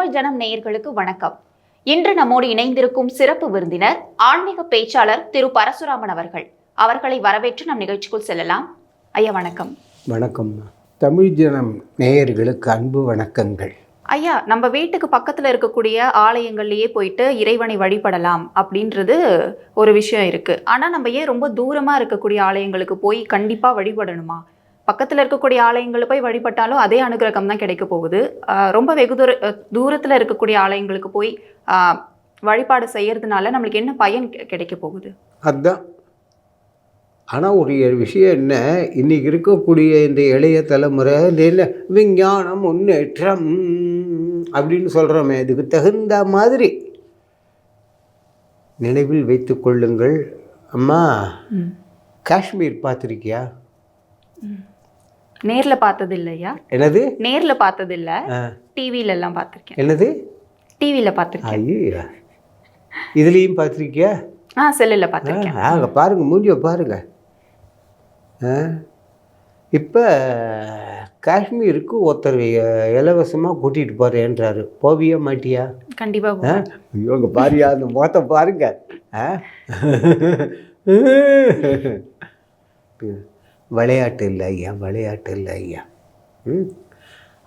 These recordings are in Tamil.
தமிழ் ஜனம் நேயர்களுக்கு வணக்கம். இன்று நம்மோடு இணைந்திருக்கும் சிறப்பு விருந்தினர் ஆன்மீக பேச்சாளர் திரு பரசுராமன் அவர்கள். அவர்களை வரவேற்று நம் நிகழ்ச்சிக்குள் செல்லலாம். ஐயா வணக்கம். வணக்கம். தமிழ் ஜனம் நேயர்களுக்கு அன்பு வணக்கங்கள். ஐயா நம்ம வீட்டுக்கு பக்கத்துல இருக்கக்கூடிய ஆலயங்கள்லயே போயிட்டு இறைவனை வழிபடலாம் அப்படின்றது ஒரு விஷயம் இருக்கு. ஆனா நம்ம ஏன் ரொம்ப தூரமா இருக்கக்கூடிய ஆலயங்களுக்கு போய் கண்டிப்பா வழிபடணுமா? பக்கத்துல இருக்கக்கூடிய ஆலயங்களை போய் வழிபட்டாலும் அதே அனுகிரகம் தான் கிடைக்க போகுது. ரொம்ப வெகு தூர தூரத்துல இருக்கக்கூடிய ஆலயங்களுக்கு போய் வழிபாடு செய்யறதுனால நம்மளுக்கு என்ன பயன் கிடைக்க போகுது? அதுதான் ஆனால் ஒரு விஷயம் என்ன? இன்னைக்கு இருக்கக்கூடிய இந்த இளைய தலைமுறை என்ன விஞ்ஞானம் முன்னேற்றம் அப்படின்னு சொல்கிறோமே இதுக்கு தகுந்த மாதிரி நினைவில் வைத்துக் கொள்ளுங்கள். அம்மா காஷ்மீர் பார்த்துருக்கியா? நேர்ல பார்த்தது இல்லையா என்னது? நேர்ல பார்த்தது இல்ல ஆ, டிவில எல்லாம் பார்த்திருக்கேன். என்னது? டிவில பார்த்திருக்கேன். ஐயா. இதுலேயும் பார்த்துருக்கியா? ஆ செல்லுல பார்த்திருக்கேன். ஆக பாருங்க மூஞ்சிய பாருங்க. இப்போ காஷ்மீருக்கு ஒருத்தர் இலவசமாக கூட்டிகிட்டு போகிறேன்றாரு போவியா மாட்டியா? கண்டிப்பா ஆ? ஐயோ அங்கே பாரியா அந்த முகத்தை பாருங்க. ஆ? விளையாட்டு இல்லை ஐயா விளையாட்டு இல்லை ஐயா ம்?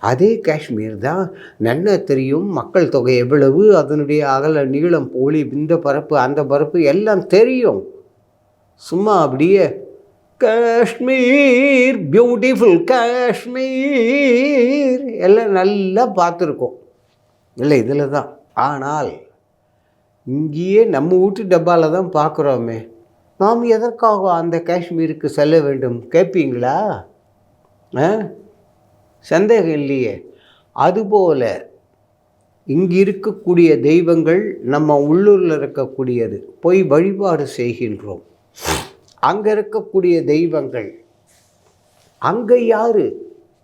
அதே காஷ்மீர் தான் நன்ன தெரியும் மக்கள் தொகை எவ்வளவு அதனுடைய அகல நீளம் போலி இந்த பரப்பு அந்த பரப்பு எல்லாம் தெரியும். சும்மா அப்படியே காஷ்மீர் பியூட்டிஃபுல் காஷ்மீர். எல்லாம் நல்லா பார்த்துருக்கோம். இல்லை இதில் தான். ஆனால் இங்கேயே நம்ம வீட்டு டப்பாவில் தான் பார்க்குறோமே. நாம் எதற்காக அந்த காஷ்மீருக்கு செல்ல வேண்டும்? கேட்பீங்களா ஆ? சந்தேகம் இல்லையே. அதுபோல் இங்கு இருக்கக்கூடிய தெய்வங்கள் நம்ம உள்ளூரில் இருக்கக்கூடியது போய் வழிபாடு செய்கின்றோம். அங்கே இருக்கக்கூடிய தெய்வங்கள் அங்கே யார்?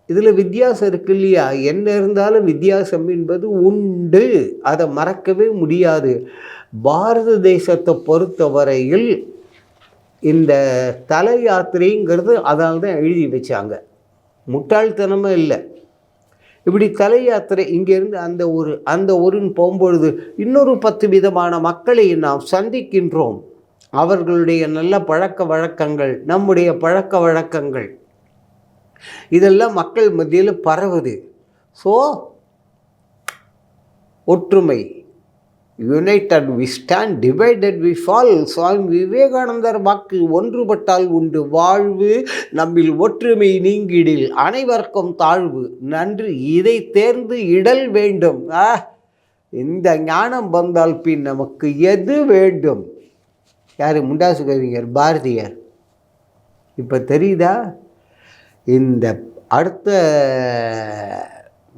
இதில் வித்தியாசம் இருக்கு இல்லையா? என்ன இருந்தாலும் வித்தியாசம் என்பது உண்டு. அதை மறக்கவே முடியாது. பாரத தேசத்தை பொறுத்த வரையில் இந்த தல யாத்திரைங்கிறது அதால் தான் எழுதி வச்சாங்க. முட்டாள்தனமே இல்லை. இப்படி தல யாத்திரை இங்கேருந்து அந்த ஒரு அந்த ஊரின் போகும்பொழுது இன்னொரு பத்து விதமான மக்களை நாம் சந்திக்கின்றோம். அவர்களுடைய நல்ல பழக்க வழக்கங்கள் நம்முடைய பழக்க வழக்கங்கள். இதெல்லாம் மக்கள் மத்தியில் பரவுது. ஸோ ஒற்றுமை. United we stand divided we fall Swami விவேகானந்தர் வாக்கு ஒன்றுபட்டால் உண்டு. வாழ்வு நம்மில் ஒற்றுமை நீங்கிடில். அனைவருக்கும் தாழ்வு. நன்று. இதை தேர்ந்து இடல் வேண்டும். ஆ இந்த ஞானம் வந்தால் பின் நமக்கு எது வேண்டும்? யார்? முண்டாசு கவிஞர் பாரதியார். இப்போ தெரியுதா? இந்த அடுத்த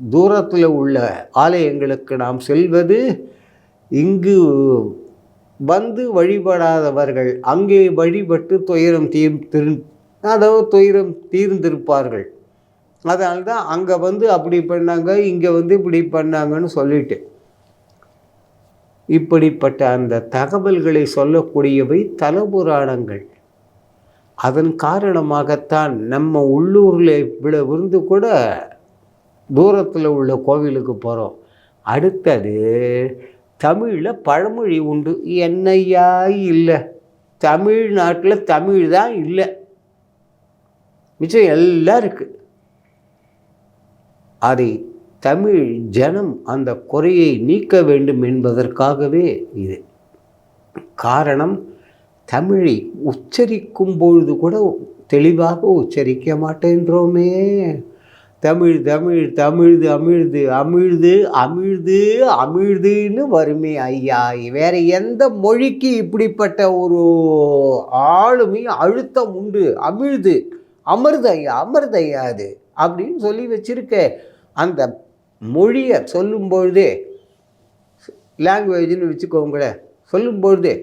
தூரத்தில் உள்ள ஆலயங்களுக்கு நாம் செல்வது இங்கு வந்து வழிபடாதவர்கள் அங்கே வழிபட்டு துயரம் தீர் திரு அதாவது துயரம் தீர்ந்திருப்பார்கள். அதனால்தான் அங்கே வந்து அப்படி பண்ணாங்க இங்கே வந்து இப்படி பண்ணாங்கன்னு சொல்லிட்டு. இப்படிப்பட்ட அந்த தகவல்களை சொல்லக்கூடியவை தலபுராணங்கள். அதன் காரணமாகத்தான் நம்ம உள்ளூரில் இவ்வளோ இருந்து கூட தூரத்தில் உள்ள கோவிலுக்கு போகிறோம் அடுத்தது தமிழில் பழமொழி உண்டு. என்னையா இல்லை. தமிழ்நாட்டில் தமிழ் தான் இல்லை. மிச்சம் எல்லாம் இருக்குது அதை தமிழ் ஜனம் அந்த குறையை நீக்க வேண்டும் என்பதற்காகவே இது. காரணம் தமிழை உச்சரிக்கும் பொழுது கூட தெளிவாக உச்சரிக்க மாட்டேன்றோமே. தமிழ் தமிழ் தமிழ்து அமிழ்து அமிழ்து அமிழ்து அமிழ்துன்னு வருமே ஐயா. வேறு எந்த மொழிக்கு இப்படிப்பட்ட ஒரு ஆளுமை அழுத்தம் உண்டு? அமிழ்து அமிர்த ஐயா அமிர்த ஐயா அது அப்படின்னு சொல்லி வச்சுருக்க அந்த மொழியை சொல்லும் பொழுதே லாங்குவேஜ்னு வச்சுக்கோங்களேன் சொல்லும் பொழுதே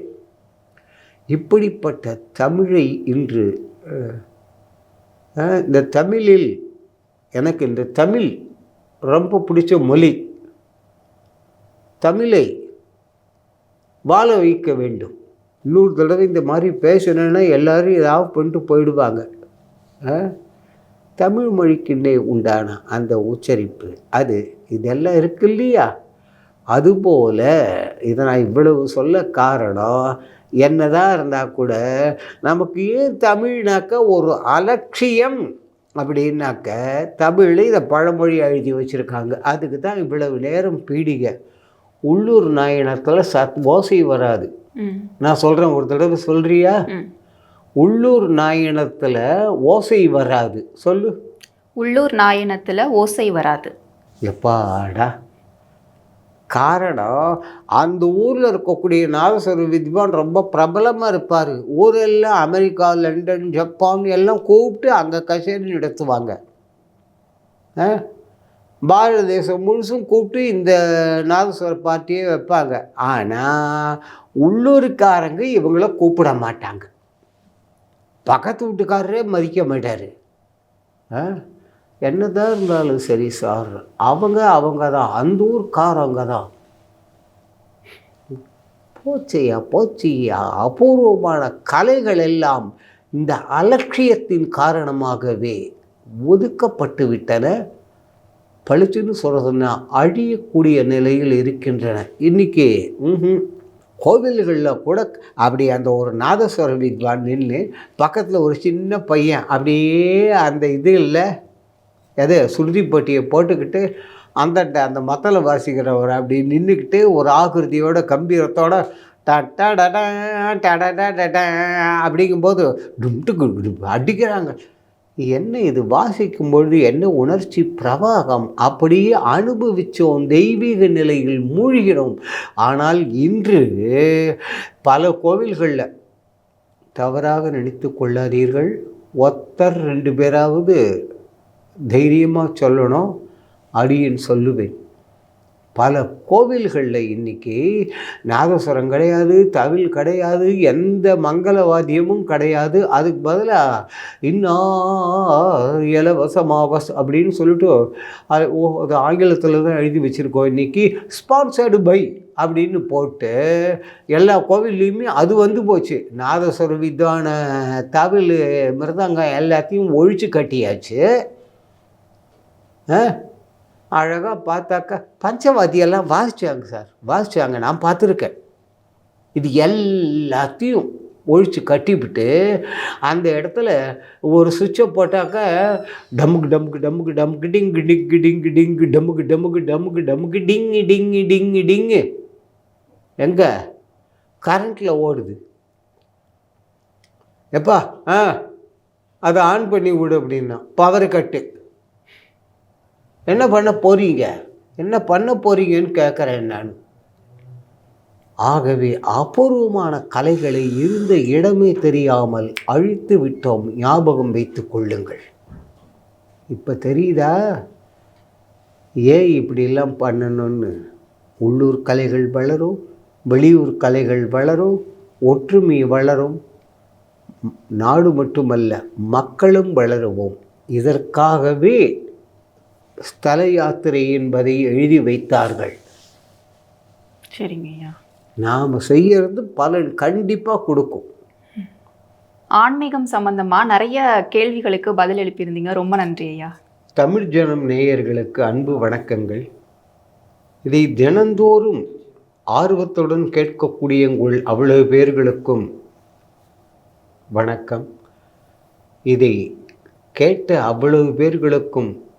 இப்படிப்பட்ட தமிழை இன்று இந்த தமிழில் எனக்கு இந்த தமிழ் ரொம்ப பிடிச்ச மொழி. தமிழை வாழ வைக்க வேண்டும். இன்னொரு தடவை இந்த மாதிரி பேசணுன்னா எல்லோரும் ஏதாவது பண்ணிட்டு போயிடுவாங்க. ஆ? தமிழ் மொழிக்குன்னே உண்டான அந்த உச்சரிப்பு அது இதெல்லாம் இருக்கு இல்லையா? அதுபோல் இதை நான் இவ்வளவு சொல்ல காரணம் என்னதான் இருந்தால் கூட நமக்கு ஏன் தமிழ்னாக்க ஒரு அலட்சியம்? அப்படின்னாக்க தமிழில் இதை பழமொழி எழுதி வச்சுருக்காங்க. அதுக்கு தான் இவ்வளவு நேரம் பீடிகை. உள்ளூர் நாயனத்தில் சத் ஓசை வராது. நான் சொல்கிறேன் ஒரு தடவை சொல்கிறியா உள்ளூர் நாயனத்தில் ஓசை வராது. சொல்லு. உள்ளூர் நாயனத்தில் ஓசை வராது. எப்பாடா? காரணம் அந்த ஊரில் இருக்கக்கூடிய நாதஸ்வர வித்வான் ரொம்ப பிரபலமாக இருப்பார். ஊரெல்லாம் அமெரிக்கா லண்டன் ஜப்பான் எல்லாம் கூப்பிட்டு அங்கே கச்சேரி நடத்துவாங்க. ஆ? பாரத தேசம் முழுசும் கூப்பிட்டு இந்த நாதஸ்வர பார்ட்டியே வைப்பாங்க. ஆனால் உள்ளூர்காரங்க இவங்கள கூப்பிட மாட்டாங்க. பக்கத்து வீட்டுக்காரரே மதிக்க மாட்டார். ஆ? என்னதான் இருந்தாலும் சரி சார் அவங்க அவங்க தான் அந்த ஊர்க்காரவங்க தான். போச்சையா போச்சையா? அபூர்வமான கலைகள் எல்லாம் இந்த அலட்சியத்தின் காரணமாகவே ஒதுக்கப்பட்டு விட்டன. பளிச்சுன்னு சொல்கிறதுனா அழியக்கூடிய நிலையில் இருக்கின்றன. இன்றைக்கி கோவில்களில் கூட அப்படி அந்த ஒரு நாதஸ்வர வித்வான் நின்று பக்கத்தில் ஒரு சின்ன பையன் அப்படியே அந்த இது இல்லை எது சுருதி பட்டியை போட்டுக்கிட்டு அந்த அந்த மத்தலை வாசிக்கிறவர் அப்படி நின்றுக்கிட்டு ஒரு ஆகிருதியோட கம்பீரத்தோட அப்படிங்கும்போது டும்ட்டு அடிக்கிறாங்க. என்ன இது? வாசிக்கும் பொழுது என்ன உணர்ச்சி பிரவாகம்? அப்படியே அனுபவித்தோம் தெய்வீக நிலையில் மூழ்கினோம். ஆனால் இன்று பல கோவில்களில் தவறாக நினைத்து கொள்ளாதீர்கள். ஒத்தர் ரெண்டு பேராவது தைரியமாக சொல்லணும் அடியேன் சொல்லுவேன். பல கோவில்களில் இன்னைக்கு நாதஸ்வரம் கிடையாது தவில் கிடையாது எந்த மங்களவாதியமும் கிடையாது. அதுக்கு பதிலாக இன்னா இலவசமாவஸ் அப்படின்னு சொல்லிட்டு அது ஓ அது ஆங்கிலத்தில் தான் எழுதி வச்சுருக்கோம் இன்னைக்கு. ஸ்பான்சர்டு பை அப்படின்னு போட்டு எல்லா கோவில்லையுமே அது வந்து போச்சு. நாதஸ்வர வித்தான தவில் மிருதங்கம் எல்லாத்தையும் ஒழிச்சு கட்டியாச்சு. அழகாக பார்த்தாக்கா பஞ்சவாதியெல்லாம் வாசிச்சாங்க சார். வாசித்தாங்க நான் பார்த்துருக்கேன். இது எல்லாத்தையும் ஒழித்து கட்டிவிட்டு அந்த இடத்துல ஒரு சுவிட்சை போட்டாக்கா டமுக்கு டமுக்கு டமுக்கு டமுக்கு டிங்கு டிங்கு டிங்கு டிங்கு டமுக்கு டமுக்கு டமுக்கு டமுக்கு டிங்கு டிங்கு டிங்கு டிங்கு எங்கே? கரண்ட்டில் ஓடுது. எப்பா? ஆ? அதை ஆன் பண்ணி விடு அப்படின்னா. Power cut. என்ன பண்ண போறீங்க? என்ன பண்ண போறீங்கன்னு கேட்குறேன் நான். ஆகவே அபூர்வமான கலைகளை இருந்த இடமே தெரியாமல் அழித்து விட்டோம். ஞாபகம் வைத்து கொள்ளுங்கள். இப்போ தெரியுதா? ஏன் இப்படிலாம் பண்ணணும்னு? உள்ளூர் கலைகள் வளரும் வெளியூர் கலைகள் வளரும் ஒற்றுமை வளரும். நாடு மட்டுமல்ல மக்களும் வளருவோம். இதற்காகவே ஸ்தல யாத்திரை என்பதை எழுதி வைத்தார்கள். சரிங்க ஐயா நாம் செய்யறது பலன் கண்டிப்பாக கொடுக்கும். ஆன்மீகம் சம்பந்தமா நிறைய கேள்விகளுக்கு பதில் எழுப்பியிருந்தீங்க. ரொம்ப நன்றி ஐயா தமிழ் ஜனம் நேயர்களுக்கு அன்பு வணக்கங்கள். இதை தினந்தோறும் ஆர்வத்துடன் கேட்கக்கூடிய உங்கள் அவ்வளவு பேர்களுக்கும் வணக்கம். இதை கேட்ட அவ்வளவு பேர்களுக்கும்